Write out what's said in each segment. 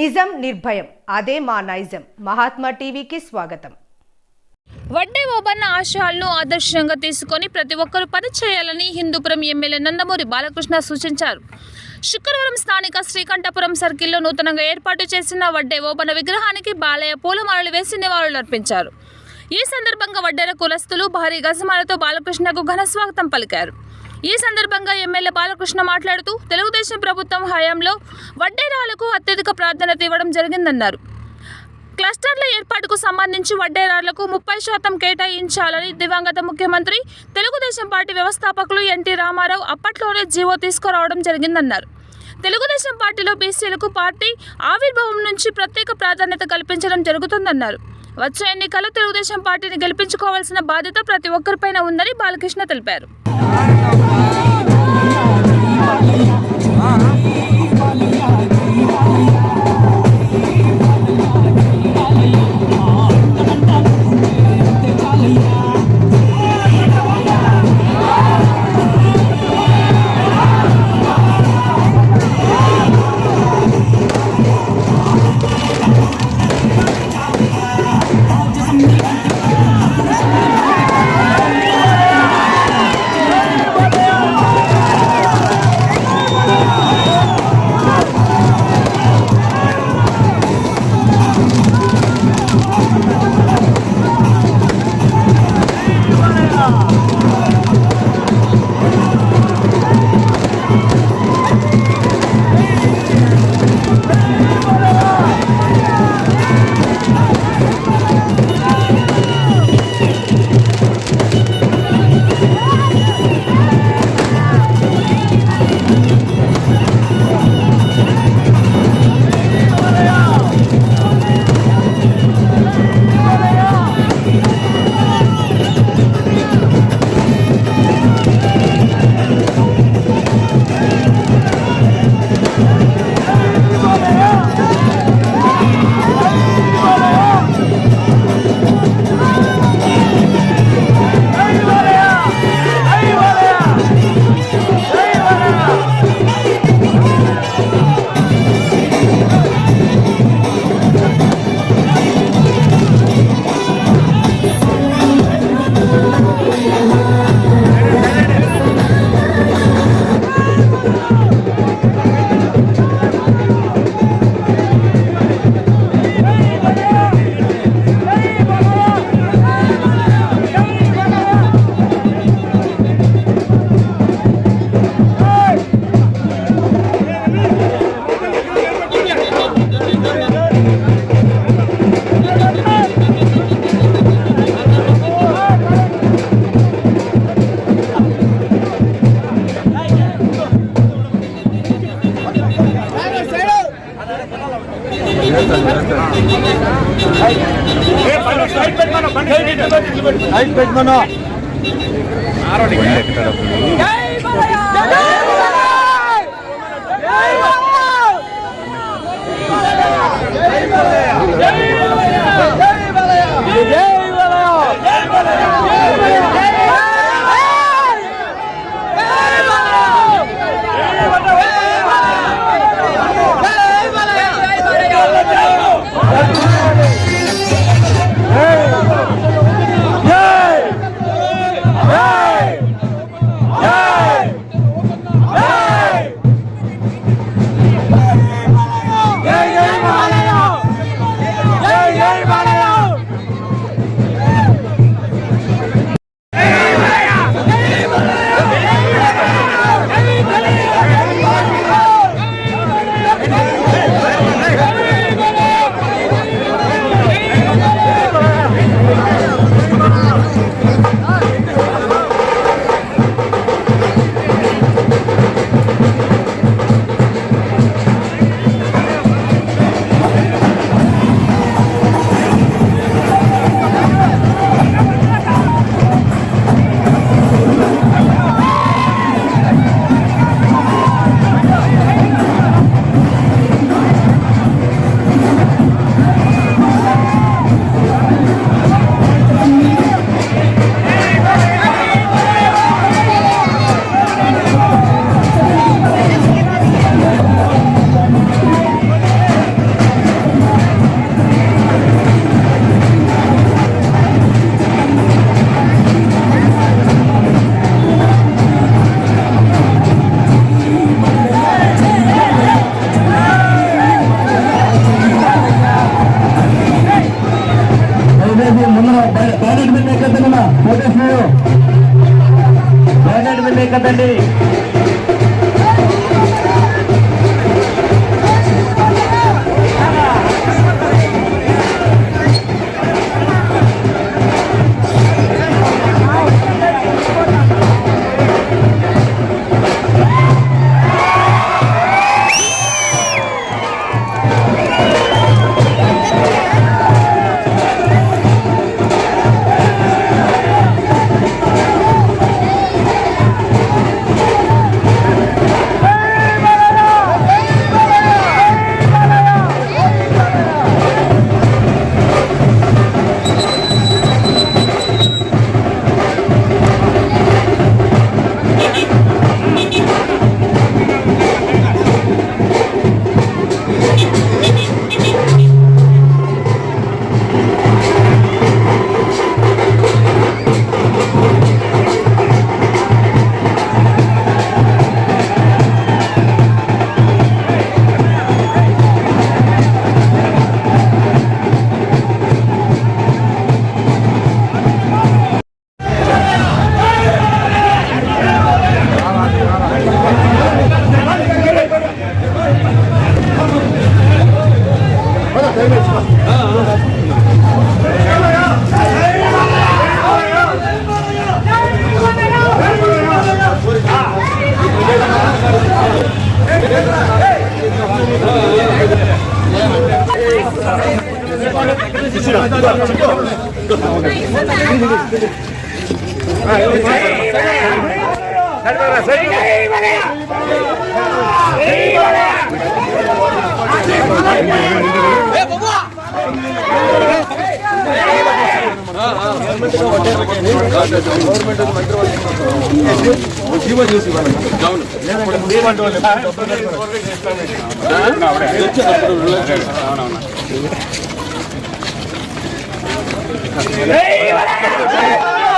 నిజం నిర్భయం. అదే మా నైజం. మహాత్మా టీవీకి స్వాగతం. వడ్డే ఓబన్న ఆశయాలను ఆదర్శంగా తీసుకొని ప్రతి ఒక్కరూ పని చేయాలని హిందూపురం ఎమ్మెల్యే నందమూరి బాలకృష్ణ సూచించారు. శుక్రవారం స్థానిక శ్రీకంఠపురం సర్కిల్లో నూతనంగా ఏర్పాటు చేసిన వడ్డే ఓబన్న విగ్రహానికి బాలయ్య పూలమాలలు వేసి నివాళులర్పించారు ఈ సందర్భంగా వడ్డేర కులస్తులు భారీ గజమాలతో బాలకృష్ణకు ఘన స్వాగతం పలికారు. ఈ సందర్భంగా ఎమ్మెల్యే బాలకృష్ణ మాట్లాడుతూ తెలుగుదేశం ప్రభుత్వం హయాంలో వడ్డేరాలకు అత్యధిక ప్రాధాన్యత ఇవ్వడం జరిగిందన్నారు. క్లస్టర్ల ఏర్పాటుకు సంబంధించి వడ్డేరాళ్ళకు ముప్పై శాతం కేటాయించాలని దివంగత ముఖ్యమంత్రి తెలుగుదేశం పార్టీ వ్యవస్థాపకులు ఎన్టీ రామారావు అప్పట్లోనే జీవో తీసుకురావడం జరిగిందన్నారు. తెలుగుదేశం పార్టీలో బీసీలకు పార్టీ ఆవిర్భావం నుంచి ప్రత్యేక ప్రాధాన్యత కల్పించడం జరుగుతుందన్నారు. వచ్చే ఎన్నికల్లో తెలుగుదేశం పార్టీని గెలిపించుకోవాల్సిన బాధ్యత ప్రతి ఒక్కరిపైన ఉందని బాలకృష్ణ తెలిపారు. Thank you. మీద గవర్నమెంట్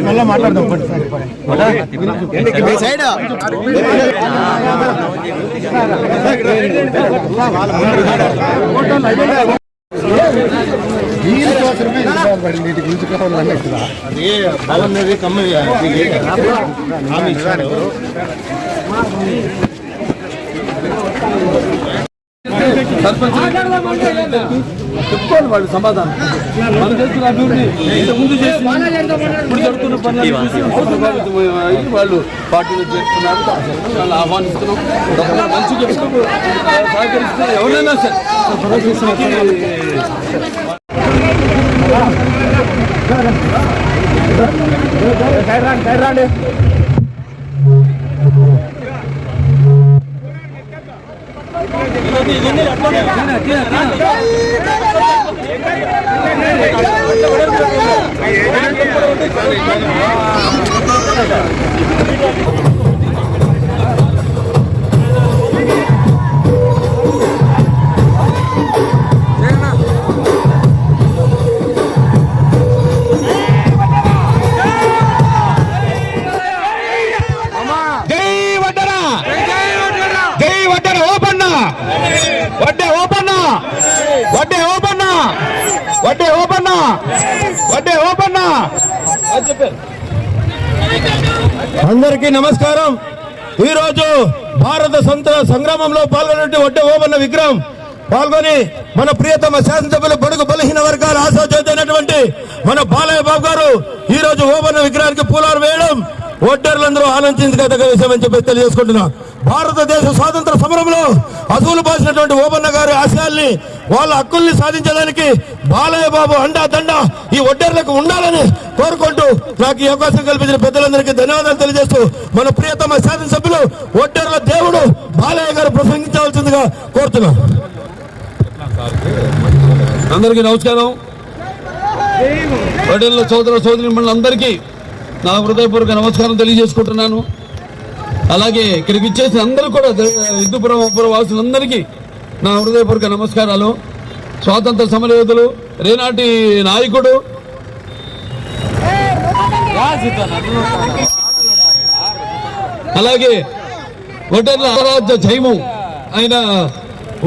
మళ్ళీ మాట్లాడదాం సైడ్ దీనికోసమే పడి నీటి గురించి కావాలన్నా ఇక్కడ అది. భవన్ అనేది హామీ చెప్పుకోవాలి వాళ్ళు సమాధానం మన చేస్తున్న అభివృద్ధి ఇంత ముందు చేసి ఇప్పుడు జరుగుతున్న పనులు చూసి వాళ్ళు పార్టీలు చేస్తున్నారు వాళ్ళు ఆహ్వానిస్తున్నాం మంచి చెప్తూ సహకరిస్తున్నారు ఎవరైనా సరే రాండి రాండి జై అందరికీ నమస్కారం. ఈరోజు భారత సంత సంగ్రామంలో పాల్గొన్నటువంటి వడ్డ ఓబన్న విగ్రహం పాల్గొని మన ప్రియతమ శాసనసభ్యులు బడుగు బలహీన వర్గాల ఆశాచేతైనటువంటి మన బాలయ్య బాబు గారు ఈ రోజు ఓపన్న విగ్రహానికి పూలాలు వేయడం ఓటర్లందరూ ఆలోచించదగ్గ విషయం అని చెప్పి తెలియజేసుకుంటున్నా. భారతదేశ స్వాతంత్ర సమరంలో అసూలు బాసినటువంటి ఓబన్న గారి ఆశయాల్ని వాళ్ళ హక్కుల్ని సాధించడానికి బాలయ్య బాబు అండా దండ ఈ ఒడ్డర్లకు ఉండాలని కోరుకుంటూ నాకు ఈ అవకాశం కల్పించిన పెద్దలందరికీ ధన్యవాదాలు తెలియజేస్తూ మన ప్రియతమ శాసనసభ్యులు ఒడ్డర్ల దేవుడు బాలయ్య గారు ప్రసంగించవలసిందిగా కోరుతున్నాం. అందరికీ నమస్కారం. వడేళ్ళ సోదర సోదరి అందరికీ నా హృదయపూర్వక నమస్కారం తెలియజేసుకుంటున్నాను. అలాగే ఇక్కడికి ఇచ్చేసిన అందరూ కూడా హిందూపురం వాసులందరికీ నా హృదయపూర్వక నమస్కారాలు. స్వాతంత్ర సమరయోధులు రేనాటి నాయకుడు. అలాగే ఒడ్డర్ల ఆరాధ్య జైమం ఆయన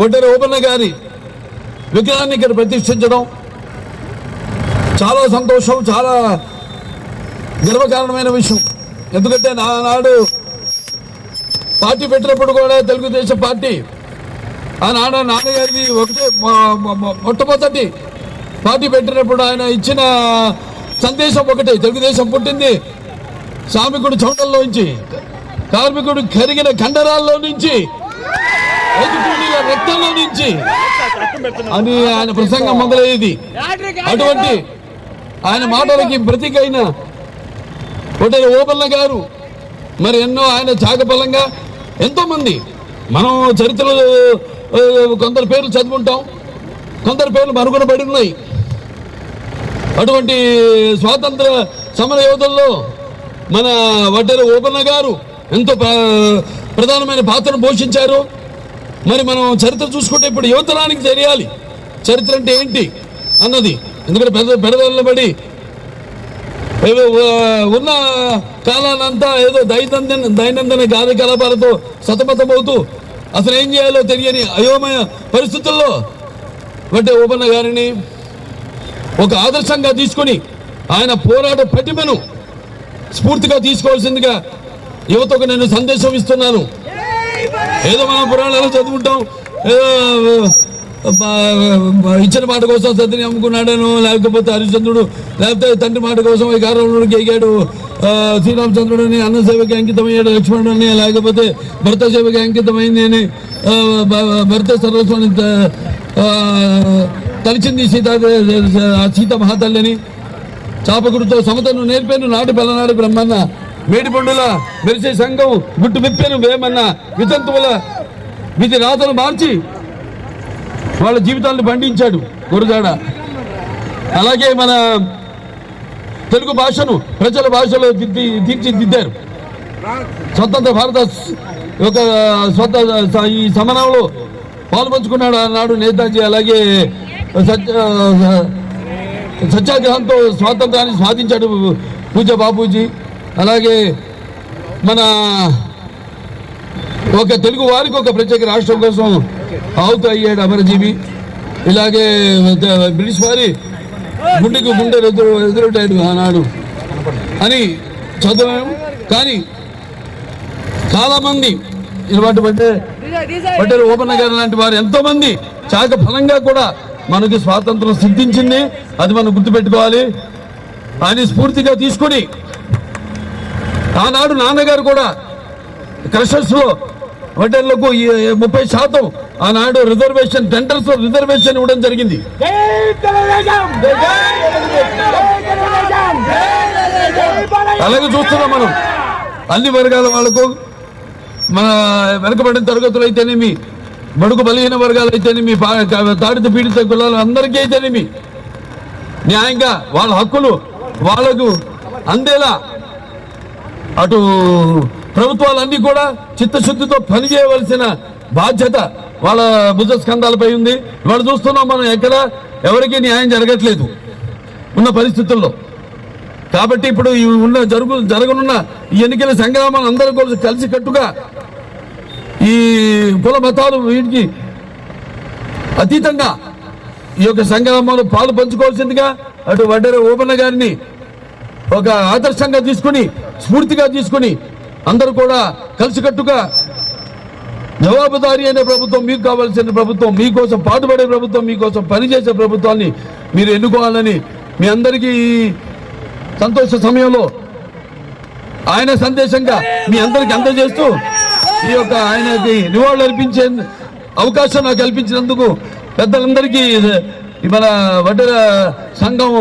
ఒడ్డెర ఓపెన్న గారి విగ్రహాన్ని ఇక్కడ ప్రతిష్ఠించడం చాలా సంతోషం చాలా గర్వకారణమైన విషయం. ఎందుకంటే నానాడు పార్టీ పెట్టినప్పుడు కూడా తెలుగుదేశం పార్టీ ఆనాడు నాన్నగారిది ఒకటే మొట్టమొదటి పార్టీ పెట్టినప్పుడు ఆయన ఇచ్చిన సందేశం ఒకటే తెలుగుదేశం పుట్టింది శ్రామికుడు చౌటల్లో నుంచి కార్మికుడు కరిగిన కండరాల్లో నుంచి రక్తంలో నుంచి అని ఆయన ప్రసంగం మొదలయ్యేది. అటువంటి ఆయన మాటలకి ప్రతీక అయిన ఒకటి ఓపల్ల గారు మరి ఎన్నో ఆయన చాకబలంగా ఎంతో మంది మనం చరిత్రలో కొందరు పేర్లు చదువుకుంటాం. కొందరు పేర్లు మరుగున పడి ఉన్నాయి. అటువంటి స్వాతంత్ర సమర యోధుల్లో మన వడ్డెర ఓపెన్న గారు ఎంతో ప్రధానమైన పాత్రను పోషించారు. మరి మనం చరిత్ర చూసుకుంటే ఇప్పుడు యువతరానికి తెలియాలి. చరిత్ర అంటే ఏంటి అన్నది. ఎందుకంటే పెద్ద పెడదల్లో ఏదో ఉన్న కాలానంతా ఏదో దైనందిన దైనందిన కార్యకలాపాలతో సతమతమవుతూ అసలు ఏం చేయాలో తెలియని అయోమయ పరిస్థితుల్లో అంటే ఓపెన్న గారిని ఒక ఆదర్శంగా తీసుకొని ఆయన పోరాట పటిమను స్ఫూర్తిగా తీసుకోవాల్సిందిగా యువతకు నేను సందేశం ఇస్తున్నాను. ఏదో మనం పురాణాలు చదువుకుంటాం. ఏదో ఇచ్చిన మాట కోసం సతిని అమ్ముకున్నాడను లేకపోతే హరిశ్చంద్రుడు లేకపోతే తండ్రి మాట కోసం వైకారంలో కారణంలోకి ఎగాడు ఆ, అన్న సేవకి అంకితమయ్యాడు లక్ష్మణుడు అని లేకపోతే భర్త సేవకి అంకితమైంది అని భర్త సర్వస్వాన్ని తలిచింది సీత సీత మహాతల్లిని. చాపకుడితో సమతను నేర్పాను నాటి పిల్లనాడు బ్రహ్మన్న. మేడి పండుల మెరిసే సంఘం గుట్టు విప్పాను వేమన్న. వితంతువుల విధి రాతను మార్చి వాళ్ళ జీవితాలను పండించాడు గురజాడ. అలాగే మన తెలుగు భాషను ప్రజల భాషలో దిద్ది తీర్చిదిద్దారు. స్వతంత్ర భారత యొక్క ఒక స్వతంత్ర ఈ సమరంలో పాల్పంచుకున్నాడు ఆనాడు నేతాజీ. అలాగే సత్య సత్యాగ్రహంతో స్వాతంత్రాన్ని సాధించాడు పూజ బాపూజీ. అలాగే మన ఒక తెలుగు వారికి ఒక ప్రత్యేక రాష్ట్రం కోసం ఆవుతూ అయ్యాడు అమరజీవి. ఇలాగే బ్రిటిష్ వారి గుండెకు గుండె ఎదురు ఎదురొట్టాడు ఆనాడు. అని చదివాం కానీ చాలామంది మంది ఇటువంటి పటేల్ ఓపెన్ గారు లాంటి వారు ఎంతోమంది చాక ఫలంగా కూడా మనకి స్వాతంత్రం సిద్ధించింది. అది మనం గుర్తుపెట్టుకోవాలి. ఆయన స్ఫూర్తిగా తీసుకొని ఆనాడు నాన్నగారు కూడా క్రషర్స్లో హోటళ్ళకు ముప్పై శాతం ఆనాడు రిజర్వేషన్ టెండర్స్ రిజర్వేషన్ ఇవ్వడం జరిగింది. అలాగే చూస్తున్నాం మనం. అన్ని వర్గాల వాళ్ళకు మన వెనకబడిన తరగతులు అయితేనేమి బడుగు బలహీన వర్గాలు అయితేనేమి పా- తాడిత పీడిత కులాలు అందరికీ అయితేనేమి న్యాయంగా వాళ్ళ హక్కులు వాళ్ళకు అందేలా అటు ప్రభుత్వాలన్నీ కూడా చిత్తశుద్ధితో పనిచేయవలసిన బాధ్యత వాళ్ళ భుజ స్కంధాలపై ఉంది. వాళ్ళు చూస్తున్నాం మనం ఎక్కడ ఎవరికీ న్యాయం జరగట్లేదు ఉన్న పరిస్థితుల్లో. కాబట్టి ఇప్పుడు ఉన్న జరుగు జరగనున్న ఈ ఎన్నికల సంగ్రామాలు అందరూ కూడా కలిసికట్టుగా ఈ కుల మతాలు వీటికి అతీతంగా ఈ యొక్క సంగ్రామంలో పాలు పంచుకోవాల్సిందిగా అటు వడ్డెర ఓపన్న గారిని ఒక ఆదర్శంగా తీసుకుని స్ఫూర్తిగా తీసుకుని అందరూ కూడా కలిసికట్టుగా జవాబుదారీ అనే ప్రభుత్వం మీకు కావాల్సిన ప్రభుత్వం మీకోసం పాటుపడే ప్రభుత్వం మీకోసం పనిచేసే ప్రభుత్వాన్ని మీరు ఎన్నుకోవాలని మీ అందరికీ ఈ సంతోష సమయంలో ఆయన సందేశంగా మీ అందరికి అందజేస్తూ ఈ యొక్క ఆయనకి నివాళులు అర్పించే అవకాశం నాకు కల్పించినందుకు పెద్దలందరికీ మన వడ్డల సంఘం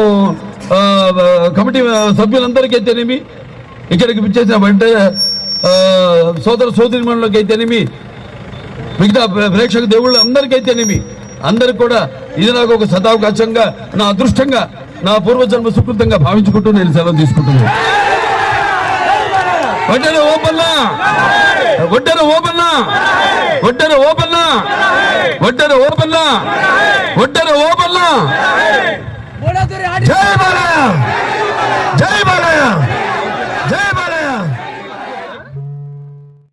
కమిటీ సభ్యులందరికీ అయితేనేమి ఇక్కడికి విచ్చేసిన వెంటనే సోదర సోదరిమణులకి అయితేనేమి మిగతా ప్రేక్షక దేవుళ్ళు అందరికైతేనేమి అందరికి కూడా ఇది నాకు ఒక సదావకాశంగా నా అదృష్టంగా నా పూర్వజన్మ సుకృతంగా భావించుకుంటూ నేను సెలవు తీసుకుంటున్నాను. ఒడ్డెర ఓపన్న! ఒడ్డెర ఓపన్న! ఒడ్డెర ఓపన్న! ఒడ్డెర ఓపన్న! ఒడ్డెర ఓపన్న! జై బాలయ్య! జై బాలయ్య!